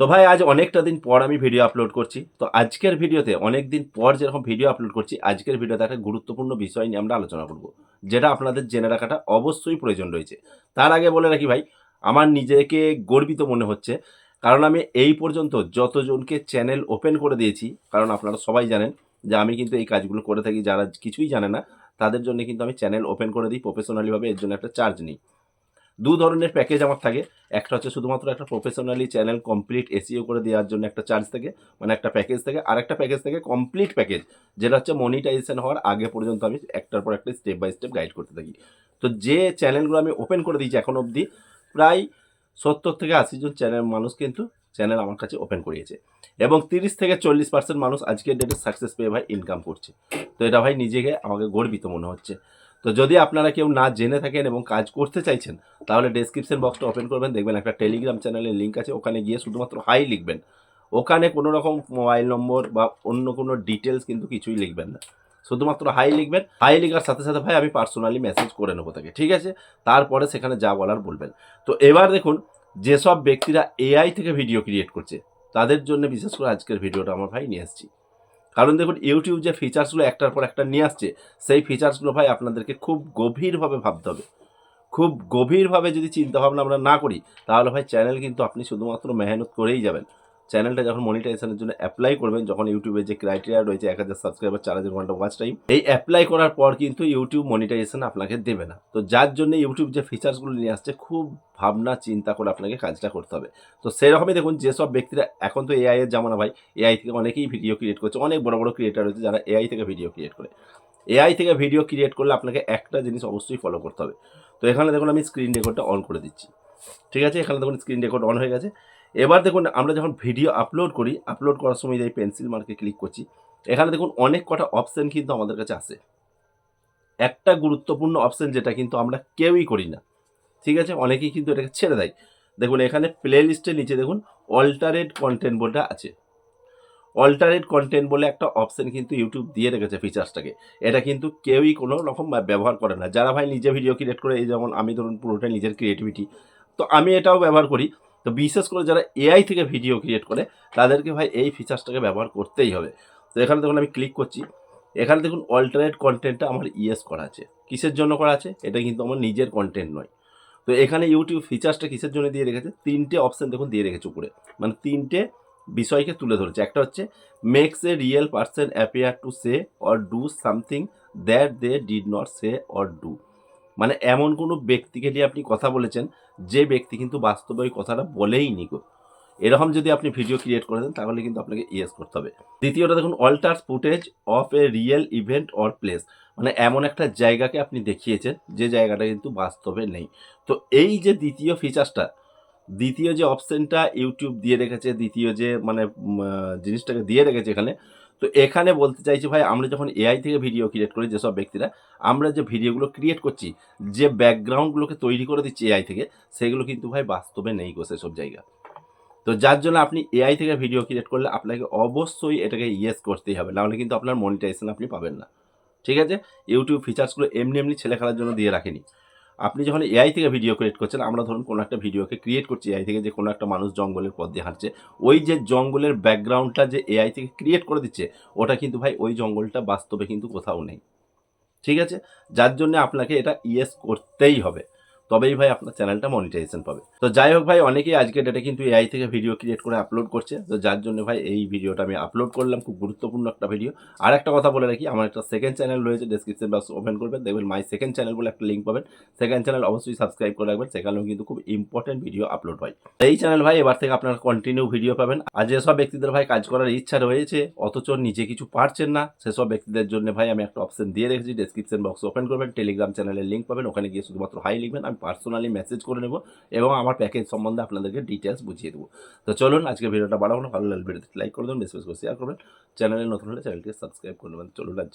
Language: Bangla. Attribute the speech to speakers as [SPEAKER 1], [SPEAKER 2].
[SPEAKER 1] তো ভাই, আজ অনেকটা দিন পর আমি ভিডিও আপলোড করছি। তো আজকের ভিডিওতে অনেক দিন পর যেরকম ভিডিও আপলোড করছি, আজকের ভিডিওতে একটা গুরুত্বপূর্ণ বিষয় নিয়ে আমরা আলোচনা করব, যেটা আপনাদের জেনে রাখাটা অবশ্যই প্রয়োজন রয়েছে। তার আগে বলে রাখি ভাই, আমার নিজেকে গর্বিত মনে হচ্ছে, কারণ আমি এই পর্যন্ত যতজনকে চ্যানেল ওপেন করে দিয়েছি, কারণ আপনারা সবাই জানেন যে আমি কিন্তু এই কাজগুলো করে থাকি, যারা কিছুই জানে না, তাদের জন্য কিন্তু আমি চ্যানেল ওপেন করে দিই প্রফেশনালিভাবে এর জন্য একটা চার্জ নিই। দু ধরনের প্যাকেজ আমার থাকে। একটা হচ্ছে শুধুমাত্র একটা প্রফেশনালি চ্যানেল কমপ্লিট এসিও করে দেওয়ার জন্য একটা চার্জ থাকে মানে একটা প্যাকেজ থাকে। আর একটা প্যাকেজ থেকে কমপ্লিট প্যাকেজ যেটা হচ্ছে মনিটাইজেশন হওয়ার আগে পর্যন্ত আমি একটার পর একটা স্টেপ বাই স্টেপ গাইড করতে থাকি। তো যে চ্যানেলগুলো আমি ওপেন করে দিয়েছি এখন অবধি, প্রায় সত্তর থেকে আশি জন চ্যানেল মানুষ কিন্তু চ্যানেল আমার কাছে ওপেন করিয়েছে। এবং তিরিশ থেকে চল্লিশ পার্সেন্ট মানুষ আজকের ডেটে সাকসেস পেয়ে ভাই ইনকাম করছে। তো এটা ভাই নিজেকে আমাকে গর্বিত মনে হচ্ছে। তো যদি আপনারা কেউ না জেনে থাকেন এবং কাজ করতে চাইছেন, তাহলে ডেসক্রিপশন বক্সটা ওপেন করবেন, দেখবেন একটা টেলিগ্রাম চ্যানেলের লিঙ্ক আছে, ওখানে গিয়ে শুধুমাত্র হাই লিখবেন। ওখানে কোনো রকম মোবাইল নম্বর বা অন্য কোনো ডিটেলস কিন্তু কিছুই লিখবেন না। শুধুমাত্র হাই লিখবেন। হাই লেখার সাথে সাথে ভাই আমি পার্সোনালি মেসেজ করে নেব তাকে, ঠিক আছে? তারপরে সেখানে যা বলার বলবেন। তো এবার দেখুন যেসব ব্যক্তিরা এআই থেকে ভিডিও ক্রিয়েট করছে, তাদের জন্য বিশেষ করে আজকের ভিডিওটা আমার ভাই নিয়ে আসছি। কারণ দেখুন ইউটিউব যে ফিচার্সগুলো একটার পর একটা নিয়ে আসছে, সেই ফিচার্সগুলো ভাই আপনাদেরকে খুব গভীরভাবে ভাবতে হবে। খুব গভীরভাবে যদি চিন্তাভাবনা আমরা না করি, তাহলে ভাই চ্যানেল কিন্তু আপনি শুধুমাত্র মেহনত করেই যাবেন। চ্যানেলটা যখন মনিটাইজেশনের জন্য অ্যাপ্লাই করবেন, যখন ইউটিউবের যে ক্রাইটেরিয়া রয়েছে, এক হাজার সাবস্ক্রাইবার চার হাজার ঘণ্টা ওয়াচ টাইম এই অ্যাপ্লাই করার পর কিন্তু ইউটিউব মনিটাইজেশন আপনাকে দেবে না। তো যার জন্য ইউটিউব যে ফিচার্সগুলো নিয়ে আসছে, খুব ভাবনা, চিন্তা করে আপনাকে কাজটা করতে হবে। তো সেরকমই দেখুন, যেসব ব্যক্তিরা এখন তো এআই এর জামানা ভাই এআই থেকে অনেকেই ভিডিও ক্রিয়েট করছে। অনেক বড় বড় ক্রিয়েটার রয়েছে যারা এআই থেকে ভিডিও ক্রিয়েট করে। এআই থেকে ভিডিও ক্রিয়েট করলে আপনাকে একটা জিনিস অবশ্যই ফলো করতে হবে। তো এখানে দেখুন, আমি স্ক্রিন রেকর্ডটা অন করে দিচ্ছি। ঠিক আছে? এখানে দেখুন স্ক্রিন রেকর্ড অন হয়ে গেছে। এবার দেখুন, আমরা যখন ভিডিও আপলোড করি আপলোড করার সময় এই পেন্সিল মার্কে ক্লিক করছি, এখানে দেখুন অনেক কটা অপশান কিন্তু আমাদের কাছে আসে একটা গুরুত্বপূর্ণ অপশান যেটা কিন্তু আমরা কেউই করি না। ঠিক আছে? অনেকেই কিন্তু এটাকে ছেড়ে দেয়। দেখুন, এখানে প্লে লিস্টের নিচে দেখুন অল্টারেট কন্টেন্ট বলটা আছে। অল্টারেট কন্টেন্ট বলে একটা অপশন কিন্তু ইউটিউব দিয়ে রেখেছে ফিচার্সটাকে এটা কিন্তু কেউই কোনো রকম ব্যবহার করে না। যারা ভাই নিজে ভিডিও ক্রিয়েট করে, এই যেমন আমি ধরুন পুরোটাই নিজের ক্রিয়েটিভিটি তো আমি এটাও ব্যবহার করি। তো বিশেষ করে যারা এআই থেকে ভিডিও ক্রিয়েট করে, তাদেরকে ভাই এই ফিচার্সটাকে ব্যবহার করতেই হবে। তো এখানে দেখুন আমি ক্লিক করছি। এখানে দেখুন অল্টারনেট কন্টেন্টটা আমার ইয়েস করা আছে। কিসের জন্য করা আছে? এটা কিন্তু আমার নিজের কন্টেন্ট নয়। তো এখানে ইউটিউব ফিচার্সটা কিসের জন্য দিয়ে রেখেছে? তিনটে অপশান দেখুন দিয়ে রেখেছে উপরে। মানে তিনটে বিষয়কে তুলে ধরেছে। একটা হচ্ছে makes a real person appear to say or do something that they did not say or do মানে এমন কোনো ব্যক্তিকে নিয়ে আপনি কথা বলেছেন, যে ব্যক্তি কিন্তু বাস্তবে ওই কথাটা বলেই নি গো। এরকম যদি আপনি ভিডিও ক্রিয়েট করে দেন, তাহলে কিন্তু আপনাকে ইয়েস করতে হবে। দ্বিতীয়টা দেখুন alter footage of a real event or place মানে এমন একটা জায়গাকে আপনি দেখিয়েছেন, যে জায়গাটা কিন্তু বাস্তবে নেই। তো এই যে দ্বিতীয় ফিচার্সটা দ্বিতীয় যে অপশনটা ইউটিউব দিয়ে রেখেছে, দ্বিতীয় যে মানে জিনিসটাকে দিয়ে রেখেছে এখানে তো এখানে বলতে চাইছি ভাই, আমরা যখন এআই থেকে ভিডিও ক্রিয়েট করি যেসব ব্যক্তিরা, আমরা যে ভিডিওগুলো ক্রিয়েট করছি, যে ব্যাকগ্রাউন্ডগুলোকে তৈরি করে দিচ্ছি এআই থেকে, সেগুলো কিন্তু ভাই বাস্তবে নেই গো সেসব জায়গা। তো যার জন্য আপনি এআই থেকে ভিডিও ক্রিয়েট করলে আপনাকে অবশ্যই এটাকে ইয়েস করতেই হবে, নাহলে কিন্তু আপনার মনিটাইজেশন আপনি পাবেন না। ঠিক আছে? ইউটিউব ফিচার্সগুলো এমনি এমনি ছেলে খেলার জন্য দিয়ে রাখেনি। আপনি যখন এআই থেকে ভিডিও ক্রিয়েট করছেন, আমরা ধরুন কোনো একটা ভিডিওকে ক্রিয়েট করছি এআই থেকে, যে কোনো একটা মানুষ জঙ্গলের পথ দিয়ে হাঁটছে, ওই যে জঙ্গলের ব্যাকগ্রাউন্ডটা যে এআই থেকে ক্রিয়েট করে দিচ্ছে, ওটা কিন্তু ভাই ওই জঙ্গলটা বাস্তবে কিন্তু কোথাও নেই। ঠিক আছে? যার জন্য আপনাকে এটা ইয়েস করতেই হবে। তবেই ভাই আপনার চ্যানেলটা মনিটাইজেশন পাবে। তো যাই হোক ভাই, অনেকেই আজকে ডেটে কিন্তু এআই থেকে ভিডিও ক্রিয়েট করে আপলোড করছে। তো যার জন্য ভাই এই ভিডিওটা আমি আপলোড করলাম, খুব গুরুত্বপূর্ণ একটা ভিডিও আর একটা কথা বলে রাখি, আমার একটা সেকেন্ড চ্যানেল রয়েছে ডেসক্রিপশন বক্স ওপেন করবেন। দেখবেন মাই সেকেন্ড চ্যানেল বলে একটা লিঙ্ক পাবেন। সেকেন্ড চ্যানেল অবশ্যই সাবস্ক্রাইব করে রাখবেন, সেখানেও কিন্তু খুব ইম্পর্টেন্ট ভিডিও আপলোড হয়। এই চ্যানেল ভাই, এবার থেকে আপনারা কন্টিনিউ ভিডিও পাবেন। আর যেসব ব্যক্তিদের ভাই কাজ করার ইচ্ছা রয়েছে, অথচ নিজে কিছু পারছেন না সেসব ব্যক্তিদের জন্য ভাই আমি একটা অপশন দিয়ে রেখেছি। ডেসক্রিপশন বক্স ওপেন করবেন টেলিগ্রাম চ্যানেলের লিঙ্ক পাবেন। ওখানে গিয়ে শুধুমাত্র হাই লিখবেন। আমি পার্সোনালি মেসেজ করে নেব এবং আমার প্যাকেজ সম্বন্ধে আপনাদেরকে ডিটেলস বুঝিয়ে দেবো। তো চলুন আজকে ভিডিওটা বাড়াবো ভালো লাগলে ভিডিওতে লাইক করে দেবেন, বেশি বেশি করে শেয়ার করবেন। চ্যানেলে নতুন হলে চ্যানেলটি সাবস্ক্রাইব করে নেবেন। চলুন আজ